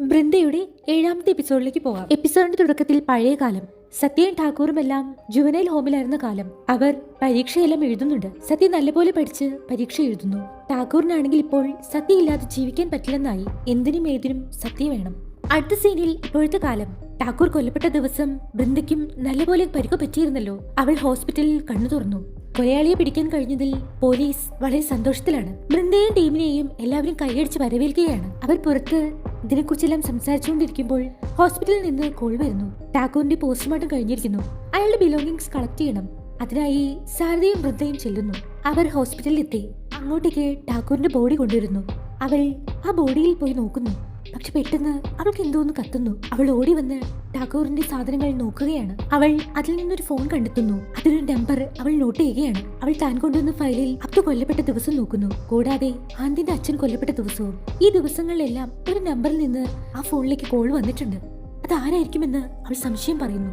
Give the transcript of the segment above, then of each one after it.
ബൃന്ദയുടെ ഏഴാമത്തെ എപ്പിസോഡിലേക്ക് പോകാം. എപ്പിസോഡിന്റെ തുടക്കത്തിൽ പഴയ കാലം സത്യയും ഠാക്കൂറും എല്ലാം ജുവനൈൽ ഹോമിലായിരുന്ന കാലം അവർ പരീക്ഷയെല്ലാം എഴുതുന്നുണ്ട്. സത്യ നല്ലപോലെ പഠിച്ച് പരീക്ഷ എഴുതുന്നു. ഠാക്കൂറിനാണെങ്കിൽ ഇപ്പോൾ സത്യ ഇല്ലാതെ ജീവിക്കാൻ പറ്റില്ലെന്നായി എന്തിനും ഏതിനും സത്യ വേണം. അടുത്ത സീനിൽ ഇപ്പോഴത്തെ കാലം ഠാക്കൂർ കൊല്ലപ്പെട്ട ദിവസം ബൃന്ദയ്ക്കും നല്ലപോലെ പരിക്ക് പറ്റിയിരുന്നല്ലോ. അവൾ ഹോസ്പിറ്റലിൽ കണ്ണു തുറന്നു. കൊലയാളിയെ പിടിക്കാൻ കഴിഞ്ഞതിൽ പോലീസ് വളരെ സന്തോഷത്തിലാണ്. ബൃന്ദയെയും ടീമിനെയും എല്ലാവരും കൈയടിച്ച് വരവേൽക്കുകയാണ്. അവർ പുറത്ത് ഇതിനെക്കുറിച്ചെല്ലാം സംസാരിച്ചുകൊണ്ടിരിക്കുമ്പോൾ ഹോസ്പിറ്റലിൽ നിന്ന് കോൾ വരുന്നു. ടാക്കൂറിന്റെ പോസ്റ്റ്മോർട്ടം കഴിഞ്ഞിരിക്കുന്നു. അയാളുടെ ബിലോങ്ങിങ്സ് കളക്ട് ചെയ്യണം. അതിനായി സാരഥയും വൃദ്ധയും ചെല്ലുന്നു. അവർ ഹോസ്പിറ്റലിലെത്തി. അങ്ങോട്ടേക്ക് ടാക്കൂറിന്റെ ബോഡി കൊണ്ടുവരുന്നു. അവൾ ആ ബോഡിയിൽ പോയി നോക്കുന്നു. പക്ഷെ പെട്ടെന്ന് അവൾക്ക് എന്തോന്ന് കത്തുന്നു. അവൾ ഓടി വന്ന് ടാഗോറിന്റെ സാധനങ്ങൾ നോക്കുകയാണ്. അവൾ അതിൽ നിന്നൊരു ഫോൺ കണ്ടെത്തുന്നു. അതിലൊരു നമ്പർ അവൾ നോട്ട് ചെയ്യുകയാണ്. അവൾ താൻ കൊണ്ടുവന്ന ഫയലിൽ അബ്ദു കൊല്ലപ്പെട്ട ദിവസം നോക്കുന്നു. കൂടാതെ ആന്തിന്റെ അച്ഛൻ കൊല്ലപ്പെട്ട ദിവസവും ഈ ദിവസങ്ങളിലെല്ലാം ഒരു നമ്പറിൽ നിന്ന് ആ ഫോണിലേക്ക് കോൾ വന്നിട്ടുണ്ട്. അത് ആരായിരിക്കുമെന്ന് അവൾ സംശയം പറയുന്നു.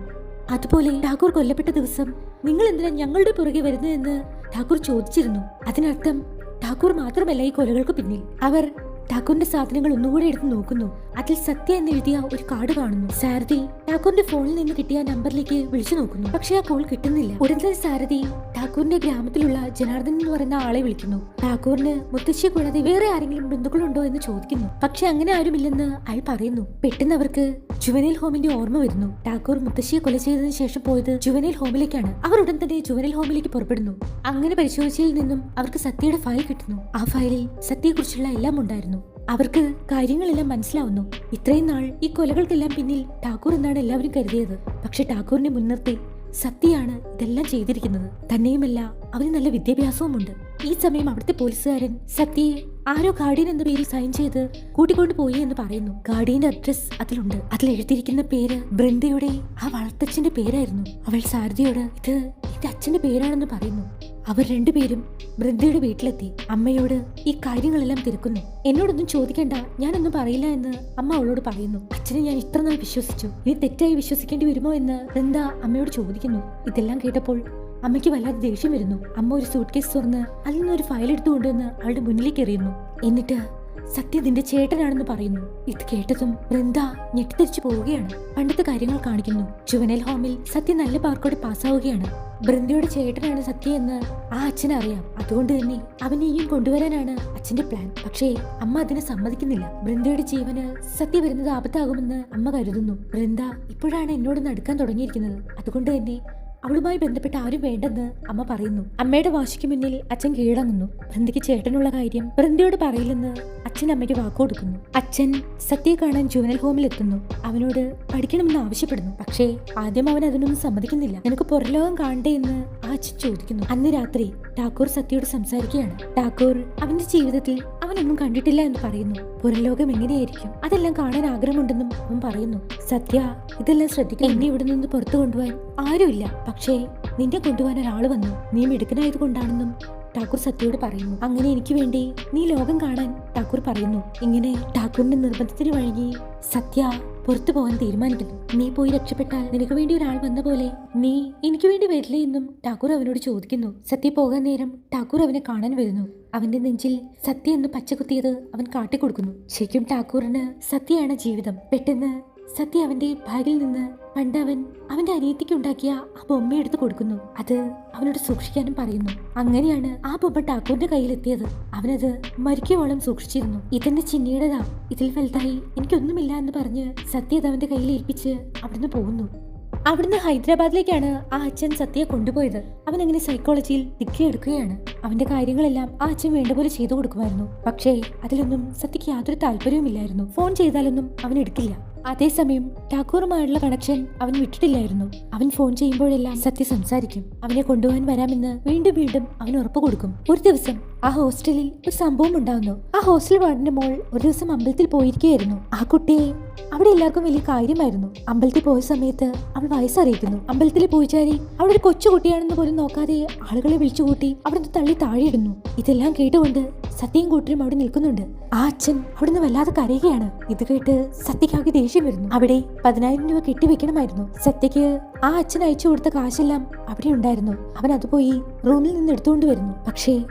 അതുപോലെ ടാഗോർ കൊല്ലപ്പെട്ട ദിവസം നിങ്ങൾ എന്തിനാ ഞങ്ങളുടെ പുറകെ വരുന്നതെന്ന് ടാഗോർ ചോദിച്ചിരുന്നു. അതിനർത്ഥം ടാഗോർ മാത്രമല്ല ഈ കൊലകൾക്ക് പിന്നിൽ. അവർ ഠാക്കൂറിന്റെ സാധനങ്ങൾ ഒന്നുകൂടെ എടുത്ത് നോക്കുന്നു. അതിൽ സത്യ എന്ന് എഴുതിയ ഒരു കാർഡ് കാണുന്നു. സാരഥി ടാക്കൂറിന്റെ ഫോണിൽ നിന്ന് കിട്ടിയ നമ്പറിലേക്ക് വിളിച്ചു നോക്കുന്നു. പക്ഷെ ആ കോൾ കിട്ടുന്നില്ല. ഉടൻ തന്നെ സാരഥി ഠാക്കൂറിന്റെ ഗ്രാമത്തിലുള്ള ജനാർദ്ദൻ എന്ന് പറയുന്ന ആളെ വിളിക്കുന്നു. ഠാക്കൂറിന് മുത്തശ്ശിയെ കൂടാതെ വേറെ ആരെങ്കിലും ബന്ധുക്കളുണ്ടോ എന്ന് ചോദിക്കുന്നു. പക്ഷെ അങ്ങനെ ആരുമില്ലെന്ന് അയാൾ പറയുന്നു. പെട്ടെന്ന് അവർക്ക് ജുവനൽ ഹോമിന്റെ ഓർമ്മ വരുന്നു. ടാക്കൂർ മുത്തശ്ശിയെ കൊല ചെയ്തതിനു ശേഷം പോയത് ജുവനൽ ഹോമിലേക്കാണ്. അവർ ഉടൻ തന്നെ ജുവനൽ ഹോമിലേക്ക് പുറപ്പെടുന്നു. അങ്ങനെ പരിശോധിച്ചതിൽ നിന്നും അവർക്ക് സത്യയുടെ ഫയൽ കിട്ടുന്നു. ആ ഫയലിൽ സത്യയെക്കുറിച്ചുള്ള എല്ലാം ഉണ്ടായിരുന്നു. അവർക്ക് കാര്യങ്ങളെല്ലാം മനസ്സിലാവുന്നു. ഇത്രയും നാൾ ഈ കൊലകൾക്കെല്ലാം പിന്നിൽ ടാക്കൂർ എന്നാണ് എല്ലാവരും കരുതിയത്. പക്ഷെ ടാക്കൂറിനെ മുൻനിർത്തി സത്യയാണ് ഇതെല്ലാം ചെയ്തിരിക്കുന്നത്. തന്നെയുമല്ല അവന് നല്ല വിദ്യാഭ്യാസവുമുണ്ട്. ഈ സമയം അവിടുത്തെ പോലീസുകാരൻ സത്യയെ ആരോ ഗാർഡിയൻ എന്ന പേരിൽ സൈൻ ചെയ്ത് കൂട്ടിക്കൊണ്ടു പോയി എന്ന് പറയുന്നു. ഗാർഡിയന്റെ അഡ്രസ് അതിലുണ്ട്. അതിൽ എഴുതിയിരിക്കുന്ന പേര് ബൃന്ദയുടെ ആ വളർത്തച്ഛന്റെ പേരായിരുന്നു. അവൾ സാരഥിയോട് ഇത് എന്റെ അച്ഛന്റെ പേരാണെന്ന് പറയുന്നു. അവർ രണ്ടുപേരും വൃദ്ധയുടെ വീട്ടിലെത്തി. അമ്മയോട് ഈ കാര്യങ്ങളെല്ലാം തിരക്കുന്നു. എന്നോടൊന്നും ചോദിക്കണ്ട ഞാനൊന്നും പറയില്ല എന്ന് അമ്മ അവളോട് പറയുന്നു. അച്ഛനെ ഞാൻ ഇത്ര നാൾ വിശ്വസിച്ചു. ഇനി തെറ്റായി വിശ്വസിക്കേണ്ടി വരുമോ എന്ന് വൃന്ദ അമ്മയോട് ചോദിക്കുന്നു. ഇതെല്ലാം കേട്ടപ്പോൾ അമ്മയ്ക്ക് വല്ലാതെ ദേഷ്യം വരുന്നു. അമ്മ ഒരു സൂട്ട് കേസ് തുറന്ന് അതിൽ നിന്ന് ഒരു ഫയൽ എടുത്തുകൊണ്ടുവന്ന് അവളുടെ മുന്നിലേക്ക് എറിയുന്നു. എന്നിട്ട് സത്യ നിന്റെ ചേട്ടനാണെന്ന് പറയുന്നു. ഇത് കേട്ടതും വൃന്ദ ഞെട്ടിത്തിരിച്ചു പോവുകയാണ്. പണ്ടത്തെ കാര്യങ്ങൾ കാണിക്കുന്നു. ജുവനൽ ഹോമിൽ സത്യ നല്ല പാർക്കോടെ പാസ്സാവുകയാണ് ബൃന്ദയുടെ ചേട്ടനാണ് സത്യ എന്ന് ആ അച്ഛനറിയാം അതുകൊണ്ട് തന്നെ അവനെയും കൊണ്ടുവരാനാണ് അച്ഛന്റെ പ്ലാൻ പക്ഷേ അമ്മ അതിനെ സമ്മതിക്കുന്നില്ല. ബൃന്ദയുടെ ജീവന് സത്യ വരുന്നത് ആപത്താകുമെന്ന് അമ്മ കരുതുന്നു. ബൃന്ദ ഇപ്പോഴാണ് എന്നോട് നടക്കാൻ തുടങ്ങിയിരിക്കുന്നത്. അതുകൊണ്ട് തന്നെ അവളുമായി ബന്ധപ്പെട്ട ആരും വേണ്ടെന്ന് അമ്മ പറയുന്നു. അമ്മയുടെ വാശിക്ക് മുന്നിൽ അച്ഛൻ കീഴടങ്ങുന്നു. ബൃന്ദയ്ക്ക് ചേട്ടനുള്ള കാര്യം ബൃന്ദയോട് പറയില്ലെന്ന് അച്ഛൻ അമ്മയ്ക്ക് വാക്കുകൊടുക്കുന്നു അച്ഛൻ സത്യയെ കാണാൻ ജുവനൽ ഹോമിൽ എത്തുന്നു. അവനോട് പഠിക്കണമെന്ന് ആവശ്യപ്പെടുന്നു. പക്ഷേ ആദ്യം അവൻ അതിനൊന്നും സമ്മതിക്കുന്നില്ല. നിനക്ക് പുറലോകം കാണണ്ടേ എന്ന് ആ അച്ഛൻ ചോദിക്കുന്നു. അന്ന് രാത്രി ടാക്കൂർ സത്യയോട് സംസാരിക്കുകയാണ്. ടാക്കൂർ അവന്റെ ജീവിതത്തിൽ അവനൊന്നും കണ്ടിട്ടില്ല എന്ന് പറയുന്നു. പുരലോകം എങ്ങനെയായിരിക്കും? അതെല്ലാം കാണാൻ ആഗ്രഹമുണ്ടെന്നും അവൻ പറയുന്നു. സത്യ ഇതെല്ലാം ശ്രദ്ധിക്കുക എന്നെ ഇവിടെ നിന്ന് പുറത്തു കൊണ്ടുപോകാൻ ആരുമില്ല. പക്ഷേ നിന്നെ കൊണ്ടുപോകാൻ ഒരാൾ വന്നു. നീ മിടുക്കനായത് കൊണ്ടാണെന്നും ഠാക്കൂർ സത്യയോട് പറയുന്നു. അങ്ങനെ എനിക്ക് വേണ്ടി നീ ലോകം കാണാൻ ഠാക്കൂർ പറയുന്നു. ഇങ്ങനെ ഠാക്കൂറിന്റെ നിർബന്ധത്തിന് വഴങ്ങി സത്യ പുറത്തു പോകാൻ തീരുമാനിക്കുന്നു. നീ പോയി രക്ഷപ്പെട്ടാൽ നിനക്ക് വേണ്ടി ഒരാൾ വന്ന പോലെ നീ എനിക്ക് വേണ്ടി വരില്ലേ? എന്നും ഠാക്കൂർ അവനോട് ചോദിക്കുന്നു. സത്യ പോകാൻ നേരം ഠാക്കൂർ അവനെ കാണാൻ വരുന്നു. അവന്റെ നെഞ്ചിൽ സത്യ എന്ന് പച്ചകുത്തിയത് അവൻ കാട്ടിക്കൊടുക്കുന്നു. ശരിക്കും ഠാക്കൂറിന് സത്യയാണ് ജീവിതം. പെട്ടെന്ന് സത്യ അവന്റെ ബാഗിൽ നിന്ന് പണ്ട് അവൻ അവന്റെ അനിയത്തിക്ക് ഉണ്ടാക്കിയ ആ ബൊമ്മ എടുത്തു കൊടുക്കുന്നു. അത് അവനോട് സൂക്ഷിക്കാനും പറയുന്നു. അങ്ങനെയാണ് ആ ബൊമ്മ ടാക്കൂറിന്റെ കയ്യിലെത്തിയത്. അവനത് മരിക്കുവോളം സൂക്ഷിച്ചിരുന്നു. ഇതെന്റെ ചിന്നിയുടേതാ. ഇതിൽ വലുതായി എനിക്കൊന്നുമില്ല എന്ന് പറഞ്ഞ് സത്യ അത് അവന്റെ കയ്യിൽ ഏൽപ്പിച്ച് അവിടുന്ന് പോകുന്നു. അവിടുന്ന് ഹൈദരാബാദിലേക്കാണ് ആ അച്ഛൻ സത്യയെ കൊണ്ടുപോയത്. അവൻ അങ്ങനെ സൈക്കോളജിയിൽ ഡിഗ്രി എടുക്കുകയാണ്. അവന്റെ കാര്യങ്ങളെല്ലാം ആ അച്ഛൻ വേണ്ട പോലെ ചെയ്തു കൊടുക്കുമായിരുന്നു. പക്ഷേ അതിലൊന്നും സത്യക്ക് യാതൊരു താല്പര്യവുമില്ലായിരുന്നു. ഫോൺ ചെയ്താലൊന്നും അവൻ എടുക്കില്ല. അതേസമയം ടാക്കൂറുമായുള്ള കണക്ഷൻ അവൻ വിട്ടിട്ടില്ലായിരുന്നു. അവൻ ഫോൺ ചെയ്യുമ്പോഴെല്ലാം സത്യ സംസാരിക്കും. അവനെ കൊണ്ടുപോകാൻ വരാമെന്ന് വീണ്ടും വീണ്ടും അവൻ ഉറപ്പ് കൊടുക്കും. ഒരു ദിവസം ആ ഹോസ്റ്റലിൽ ഒരു സംഭവം ഉണ്ടാകുന്നു ആ ഹോസ്റ്റൽ വാർഡിന്റെ മോൾ ഒരു ദിവസം അമ്പലത്തിൽ പോയിരിക്കുകയായിരുന്നു. ആ കുട്ടിയെ അവിടെ എല്ലാവർക്കും വലിയ കാര്യമായിരുന്നു. അമ്പലത്തിൽ പോയ സമയത്ത് അവൾ വയസ്സറിയിക്കുന്നു. അമ്പലത്തിൽ പോയിച്ചാരി അവിടെ ഒരു കൊച്ചുകുട്ടിയാണെന്ന് പോലും നോക്കാതെ ആളുകളെ വിളിച്ചുകൂട്ടി അവിടുന്ന് തള്ളി താഴെയിടുന്നു. ഇതെല്ലാം കേട്ടുകൊണ്ട് സത്യയും കൂട്ടരും അവിടെ നിൽക്കുന്നുണ്ട്. ആ അച്ഛൻ അവിടുന്ന് വല്ലാതെ കരയുകയാണ്. ഇത് കേട്ട് സത്യക്കാകെ ദേഷ്യം വരുന്നു. അവിടെ പതിനായിരം രൂപ കെട്ടിവെക്കണമായിരുന്നു. സത്യക്ക് ആ അച്ഛൻ അയച്ചു കൊടുത്ത കാശെല്ലാം അവിടെ ഉണ്ടായിരുന്നു. അവൻ അത് പോയി റൂമിൽ നിന്ന് എടുത്തുകൊണ്ട് വരുന്നു. പക്ഷേ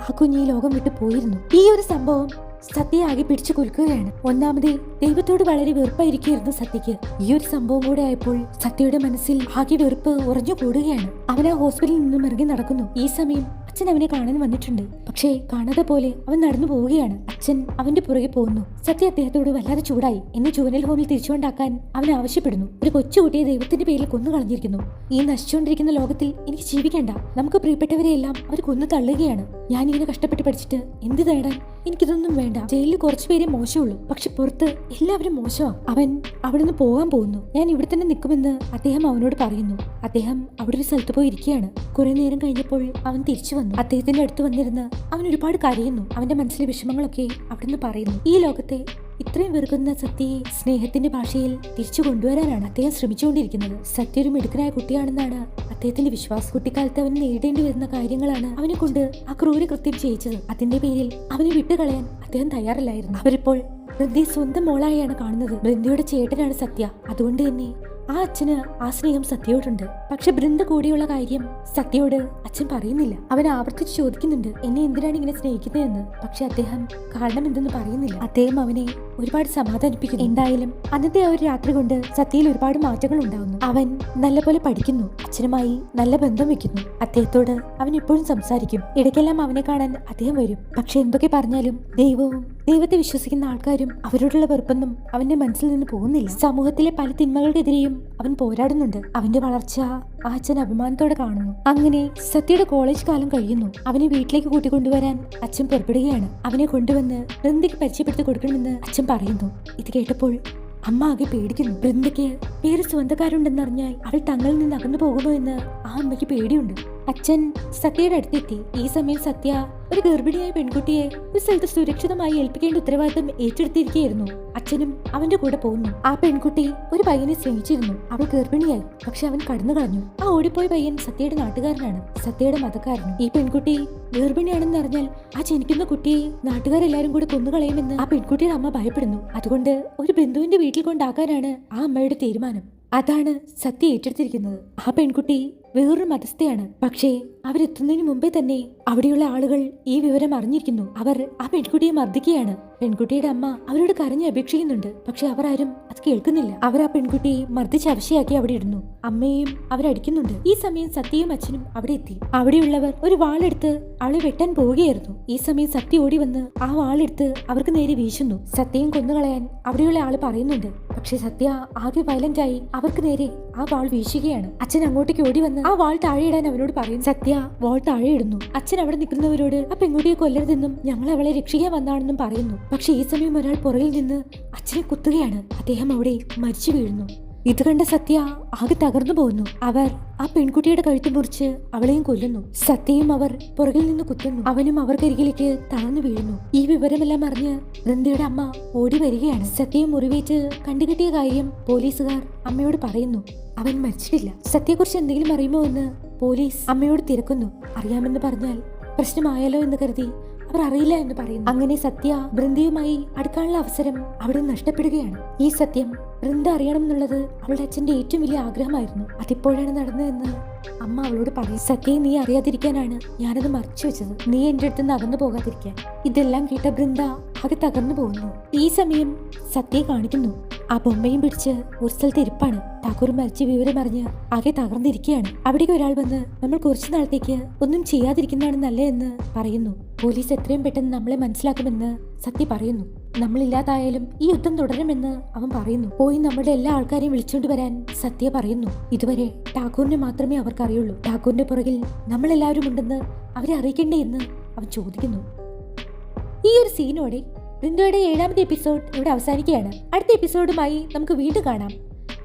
ആ കുഞ്ഞ് ഈ ലോകം വിട്ടു പോയിരുന്നു. ഈ ഒരു സംഭവം സത്യ ആകെ പിടിച്ചു കുലുക്കുകയാണ്. ഒന്നാമത് ദൈവത്തോട് വളരെ വെറുപ്പായിരിക്കുന്നു സത്യക്ക് ഈ ഒരു സംഭവം കൂടെ ആയപ്പോൾ സത്യയുടെ മനസ്സിൽ ആകെ വെറുപ്പ് ഉറഞ്ഞു കൂടുകയാണ് അവൻ ആ ഹോസ്പിറ്റലിൽ നിന്നും ഇറങ്ങി നടക്കുന്നു. ഈ സമയം അച്ഛൻ അവനെ കാണാൻ വന്നിട്ടുണ്ട്. പക്ഷേ കാണാതെ പോലെ അവൻ നടന്നു പോവുകയാണ്. അച്ഛൻ അവന്റെ പുറകെ പോകുന്നു. സത്യ അദ്ദേഹത്തോട് വല്ലാതെ ചൂടായി. എന്നെ ജുവനൽ ഹോമിൽ തിരിച്ചുകൊണ്ടാക്കാൻ അവൻ ആവശ്യപ്പെടുന്നു. ഒരു കൊച്ചുകുട്ടിയെ ദൈവത്തിന്റെ പേരിൽ കൊന്നു കളഞ്ഞിരിക്കുന്നു. ഈ നശിച്ചുകൊണ്ടിരിക്കുന്ന ലോകത്തിൽ എനിക്ക് ജീവിക്കണ്ട. നമുക്ക് പ്രിയപ്പെട്ടവരെയെല്ലാം അവർ കൊന്നു തള്ളുകയാണ്. ഞാൻ ഇങ്ങനെ കഷ്ടപ്പെട്ട് പഠിച്ചിട്ട് എന്ത് നേടാൻ എനിക്കിതൊന്നും വേണ്ട. ജയിലിൽ കുറച്ചു പേരെ മോശമുള്ളൂ. പക്ഷെ പുറത്ത് എല്ലാവരും മോശമാ. അവൻ അവിടെ നിന്ന് പോകാൻ പോകുന്നു. ഞാൻ ഇവിടെ തന്നെ നിൽക്കുമെന്ന് അദ്ദേഹം അവനോട് പറയുന്നു. അദ്ദേഹം അവിടെ ഒരു സ്ഥലത്ത് പോയി ഇരിക്കുകയാണ് കുറെ നേരം കഴിഞ്ഞപ്പോൾ അവൻ തിരിച്ചു വന്നു. അദ്ദേഹത്തിന്റെ അടുത്ത് വന്നിരുന്ന് അവൻ ഒരുപാട് കരയുന്നു. അവന്റെ മനസ്സിലെ വിഷമങ്ങളൊക്കെ അവിടുന്ന് പറയുന്നു. ഈ ലോകത്തെ ഇത്രയും വെറുക്കുന്ന സത്യയെ സ്നേഹത്തിന്റെ ഭാഷയിൽ തിരിച്ചു കൊണ്ടുവരാനാണ് അദ്ദേഹം ശ്രമിച്ചുകൊണ്ടിരിക്കുന്നത്. സത്യ ഒരു മിടുക്കനായ കുട്ടിയാണെന്നാണ് അദ്ദേഹത്തിന്റെ വിശ്വാസം കുട്ടിക്കാലത്ത് അവന് നേരിടേണ്ടി വരുന്ന കാര്യങ്ങളാണ് അവനെ കൊണ്ട് ആ ക്രൂര കൃത്യം ചെയ്യിച്ചത്. അതിന്റെ പേരിൽ അവനെ വിട്ടുകളയാൻ അദ്ദേഹം തയ്യാറല്ലായിരുന്നു. അവരിപ്പോൾ വൃന്ദയെ സ്വന്തം മോളായാണ് കാണുന്നത്. ബൃന്ദിയുടെ ചേട്ടനാണ് സത്യ. അതുകൊണ്ട് തന്നെ ആ അച്ഛന് ആ സ്നേഹം സത്യയോടുണ്ട് പക്ഷെ ബൃന്ദ കൂടിയുള്ള കാര്യം സത്യയോട് അച്ഛൻ പറയുന്നില്ല. അവൻ ആവർത്തിച്ച് ചോദിക്കുന്നുണ്ട് എന്നെ എന്തിനാണ് ഇങ്ങനെ സ്നേഹിക്കുന്നതെന്ന് പക്ഷെ അദ്ദേഹം കാരണം എന്തെന്ന് പറയുന്നില്ല. അദ്ദേഹം അവനെ ഒരുപാട് സമാധാനിപ്പിക്കുന്നു. എന്തായാലും അന്നത്തെ ആ ഒരു രാത്രി കൊണ്ട് സത്യയിൽ ഒരുപാട് മാറ്റങ്ങൾ ഉണ്ടാകുന്നു. അവൻ നല്ലപോലെ പഠിക്കുന്നു. അച്ഛനുമായി നല്ല ബന്ധം വെക്കുന്നു. അദ്ദേഹത്തോട് അവൻ എപ്പോഴും സംസാരിക്കും. ഇടയ്ക്കെല്ലാം അവനെ കാണാൻ അദ്ദേഹം വരും. പക്ഷെ എന്തൊക്കെ പറഞ്ഞാലും ദൈവവും ദൈവത്തെ വിശ്വസിക്കുന്ന ആൾക്കാരും അവരോടുള്ള വെറുപ്പൊന്നും അവന്റെ മനസ്സിൽ നിന്ന് പോകുന്നില്ല. സമൂഹത്തിലെ പല തിന്മകൾക്കെതിരെയും അവൻ പോരാടുന്നുണ്ട്. അവന്റെ വളർച്ച ആ അച്ഛൻ അഭിമാനത്തോടെ കാണുന്നു. അങ്ങനെ സത്യയുടെ കോളേജ് കാലം കഴിയുന്നു. അവനെ വീട്ടിലേക്ക് കൂട്ടിക്കൊണ്ടുവരാൻ അച്ഛൻ പുറപ്പെടുകയാണ്. അവനെ കൊണ്ടുവന്ന് ബൃന്ദയ്ക്ക് പരിചയപ്പെടുത്തി കൊടുക്കണമെന്ന് അച്ഛൻ പറയുന്നു. ഇത് കേട്ടപ്പോൾ അമ്മ ആകെ പേടിക്കുന്നു. ബൃന്ദയ്ക്ക് വേറെ സ്വന്തക്കാരുണ്ടെന്നറിഞ്ഞാൽ അവൾ തങ്ങളിൽ നിന്ന് അകന്നു പോകുമോ എന്ന് ആ അമ്മയ്ക്ക് പേടിയുണ്ട്. അച്ഛൻ സത്യയുടെ അടുത്തെത്തി. ഈ സമയം സത്യ ഒരു ഗർഭിണിയായ പെൺകുട്ടിയെ ഒരു സ്ഥലത്ത് സുരക്ഷിതമായി ഏൽപ്പിക്കേണ്ട ഉത്തരവാദിത്തം ഏറ്റെടുത്തിരിക്കുകയായിരുന്നു. അച്ഛനും അവന്റെ കൂടെ പോകുന്നു. ആ പെൺകുട്ടി ഒരു പയ്യനെ സ്നേഹിച്ചിരുന്നു. അവൾ ഗർഭിണിയായി. പക്ഷെ അവൻ കടന്നു കളഞ്ഞു. ആ ഓടിപ്പോയ പയ്യൻ സത്യയുടെ നാട്ടുകാരനാണ്. സത്യയുടെ മതക്കാരനും. ഈ പെൺകുട്ടി ഗർഭിണിയാണെന്ന് അറിഞ്ഞാൽ ആ ജനിക്കുന്ന കുട്ടിയെ നാട്ടുകാരെല്ലാരും കൂടെ കൊന്നുകളയുമെന്ന് ആ പെൺകുട്ടിയുടെ അമ്മ ഭയപ്പെടുന്നു. അതുകൊണ്ട് ഒരു ബന്ധുവിന്റെ വീട്ടിൽ കൊണ്ടാക്കാനാണ് ആ അമ്മയുടെ തീരുമാനം. അതാണ് സത്യ ഏറ്റെടുത്തിരിക്കുന്നത്. ആ പെൺകുട്ടി വേറൊരു മതസ്ഥയാണ്. പക്ഷേ അവരെത്തുന്നതിന് മുമ്പേ തന്നെ അവിടെയുള്ള ആളുകൾ ഈ വിവരം അറിഞ്ഞിരിക്കുന്നു. അവർ ആ പെൺകുട്ടിയെ മർദ്ദിക്കുകയാണ്. പെൺകുട്ടിയുടെ അമ്മ അവരോട് കരഞ്ഞ് അപേക്ഷിക്കുന്നുണ്ട്. പക്ഷെ അവർ ആരും അത് കേൾക്കുന്നില്ല. അവർ ആ പെൺകുട്ടിയെ മർദ്ദിച്ച് അവശയാക്കി അവിടെ ഇടുന്നു അമ്മയെയും അവരടിക്കുന്നുണ്ട് ഈ സമയം സത്യയും അച്ഛനും അവിടെ എത്തി. അവിടെയുള്ളവർ ഒരു വാളെടുത്ത് അവളെ വെട്ടാൻ പോവുകയായിരുന്നു. ഈ സമയം സത്യ ഓടി വന്ന് ആ വാളെടുത്ത് അവർക്ക് നേരെ വീശുന്നു. സത്യയും കൊന്നുകളയാൻ അവിടെയുള്ള ആൾ പറയുന്നുണ്ട്. പക്ഷെ സത്യ ആകെ വയലന്റായി അവർക്ക് നേരെ ആ വാൾ വീശുകയാണ്. അച്ഛൻ അങ്ങോട്ടേക്ക് ഓടി വന്ന് ആ വാൾ താഴെയിടാൻ അവനോട് പറയും സത്യ വാൾ താഴെ ഇടുന്നു. അച്ഛൻ അവിടെ നിൽക്കുന്നവരോട് ആ പെൺകുട്ടിയെ കൊല്ലരുതെന്നും ഞങ്ങൾ അവളെ രക്ഷിക്കാൻ വന്നാണെന്നും പറയുന്നു. പക്ഷെ ഈ സമയം ഒരാൾ പുറകിൽ നിന്ന് അച്ഛനെ കുത്തുകയാണ്. അദ്ദേഹം അവിടെ മരിച്ചു വീഴുന്നു. ഇത് കണ്ട സത്യ ആകെ തകർന്നു പോകുന്നു. അവർ ആ പെൺകുട്ടിയുടെ കഴുത്ത് മുറിച്ച് അവളെയും കൊല്ലുന്നു. സത്യയും അവർ പുറകിൽ നിന്ന് കുത്തുന്നു. അവനും അവർക്കരികിലേക്ക് തളർന്നു വീഴുന്നു. ഈ വിവരമെല്ലാം അറിഞ്ഞ് വൃന്ദയുടെ അമ്മ ഓടി വരികയാണ്. സത്യയും മുറിവേറ്റ് കണ്ടുകെട്ടിയ കാര്യം പോലീസുകാർ അമ്മയോട് പറയുന്നു. അവൻ മരിച്ചിട്ടില്ല സത്യയെക്കുറിച്ച് എന്തെങ്കിലും അറിയുമോ എന്ന് പോലീസ് അമ്മയോട് തിരക്കുന്നു. അറിയാമെന്ന് പറഞ്ഞാൽ പ്രശ്നമായാലോ എന്ന് കരുതി അവർ അറിയില്ല എന്ന് പറയുന്നു. അങ്ങനെ സത്യ ബൃന്ദയുമായി അടുക്കാനുള്ള അവസരം അവിടെ നഷ്ടപ്പെടുകയാണ്. ഈ സത്യം ബൃന്ദ അറിയണം എന്നുള്ളത് അവളുടെ അച്ഛന്റെ ഏറ്റവും വലിയ ആഗ്രഹമായിരുന്നു. അതിപ്പോഴാണ് നടന്നതെന്ന് അമ്മ അവളോട് പറയും സത്യയെ നീ അറിയാതിരിക്കാനാണ് ഞാനത് മറച്ചു വെച്ചത്. നീ എന്റെ അടുത്ത് നിന്ന് അകന്നു പോകാതിരിക്കാൻ. ഇതെല്ലാം കേട്ട ബൃന്ദ അത് തകർന്നു പോകുന്നു. ഈ സമയം സത്യയെ കാണിക്കുന്നു. ആ ബൊമ്മയും പിടിച്ച് ഒരു സ്ഥലത്ത് ഇരിപ്പാണ്. ടാക്കൂർ മരിച്ച വിവരം അറിഞ്ഞ് ആകെ തകർന്നിരിക്കുകയാണ്. അവിടേക്ക് ഒരാൾ വന്ന് നമ്മൾ കുറച്ചു നാളത്തേക്ക് ഒന്നും ചെയ്യാതിരിക്കുന്നതാണ് നല്ലതെന്ന് പറയുന്നു. പോലീസ് എത്രയും പെട്ടെന്ന് നമ്മളെ മനസ്സിലാക്കുമെന്ന് സത്യ പറയുന്നു. നമ്മളില്ലാതായാലും ഈ യുദ്ധം തുടരുമെന്ന് അവൻ പറയുന്നു. പോയി നമ്മുടെ എല്ലാ ആൾക്കാരെയും വിളിച്ചുകൊണ്ട് വരാൻ സത്യ പറയുന്നു. ഇതുവരെ ടാക്കൂറിനെ മാത്രമേ അവർക്ക് അറിയുള്ളൂ ഠാക്കൂറിന്റെ പുറകിൽ നമ്മളെല്ലാവരും ഉണ്ടെന്ന് അവരെ അറിയിക്കണ്ടേ എന്ന് അവൻ ചോദിക്കുന്നു. ഈ ഒരു സീനോടെ ബൃന്ദയുടെ ഏഴാമത്തെ എപ്പിസോഡ് ഇവിടെ അവസാനിക്കുകയാണ്. അടുത്ത എപ്പിസോഡുമായി നമുക്ക് വീണ്ടും കാണാം.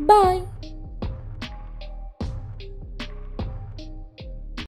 ബൈ.